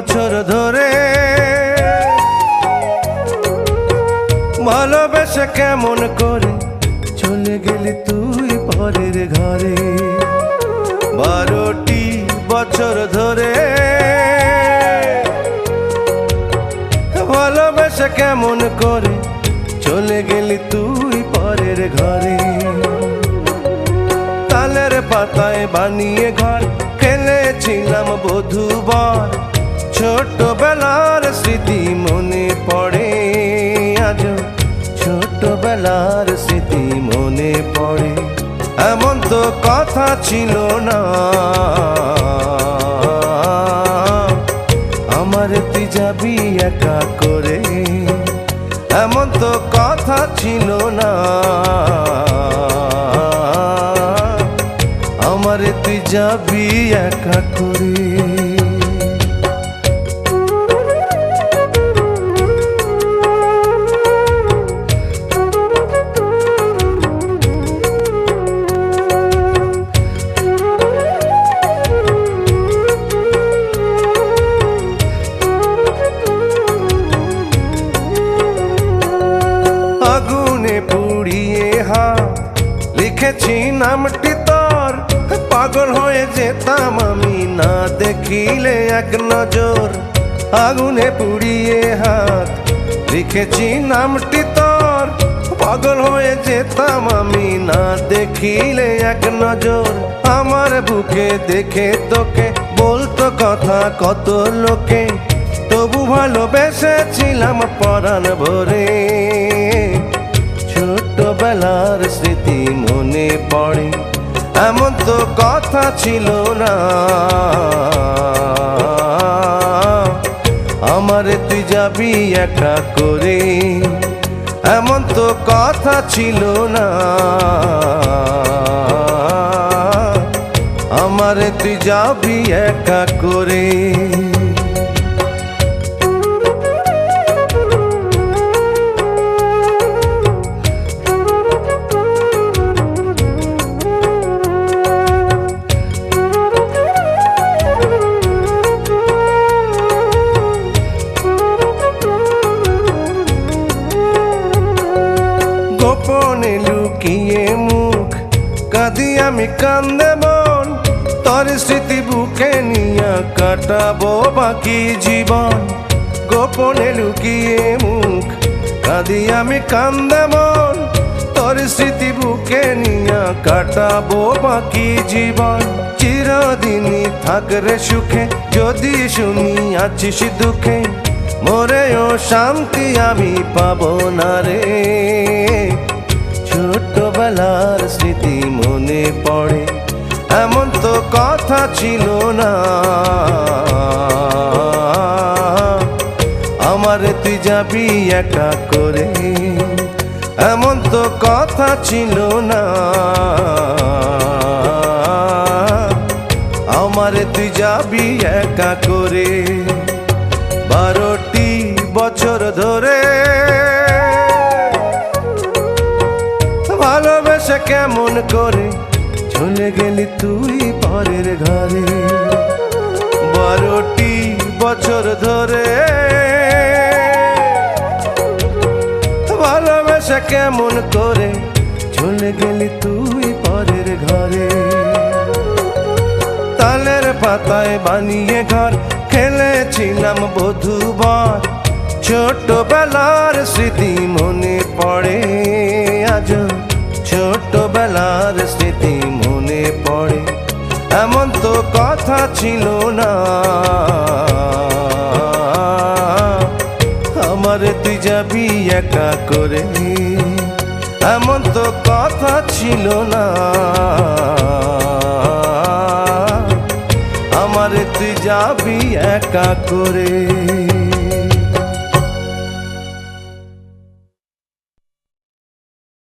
বছর ধরে ভালোবেসে কেমন করে চলে গেলি তুই পরের ঘরে। বারোটি বছর ধরে ভালোবেসে কেমন করে চলে গেলি তুই পরের ঘরে। তালের পাতায় বানিয়ে ঘর, খেলেছিলাম বধুবার ছোটবেলার স্মৃতি মনে পড়ে আজ। ছোটবেলার স্মৃতি মনে পড়ে, এমন তো কথা ছিল না। আমার তুই যাবি একা করে, এমন তো কথা ছিল না। আমার তুই যাবি একা করে। পুড়িয়ে হাত, লিখেছি নামটি তোর। পাগল হয়ে যেতাম আমি, না দেখিলে এক নজর। আগুনে পুড়িয়ে হাত, লিখেছি নামটি তোর। পাগল হয়ে যেতাম আমি, না দেখিলে এক নজর। আমার বুকে দেখে তোকে বলতো কথা কত লোকে। তবু ভালোবেসেছিলাম পরাণ ভরে। ছোটবেলার স্মৃতি মনে পড়ে, এমন তো কথা ছিল না। আমার তুই যাবি একা করে, এমন তো কথা ছিল না। আমার তুই যাবি একা করে। গোপনে লুকিয়ে মুখ কাঁদি আমি কান্দে মন। তোর স্মৃতি বুকে নিয়ে কাটাবো বাকি জীবন। গোপনে লুকিয়ে মুখ কাঁদি আমি কান্দে মন। তোর স্মৃতি বুকে নিয়ে কাটাবো বাকি জীবন। চিরদিনই থাকরে সুখে, যদি শুনি আছিস দুঃখে। মোরেও শান্তি আমি পাব না রে। ছোটবেলার স্মৃতি মনে পড়ে, এমন তো কথা ছিল না। আমার তুই যাবি একা করে, এমন তো কথা ছিল না। আমার তুই যাবি একা করে বছর ধরে ভালোবেসে কেমন করে চলে গেলি তুই পরের ঘরে। বারোটি বছর ধরে ভালোবেসে কেমন করে চলে গেলি তুই পরের ঘরে। তালের পাতায় বানিয়ে ঘর খেলেছিলাম বধুবার ছোটবেলার স্মৃতি মনে পড়ে আজ। ছোটবেলার স্মৃতি মনে পড়ে, এমন তো কথা ছিল না। আমার তুই যাবি একা করে, এমন তো কথা ছিল না। আমার তুই যাবি একা করে।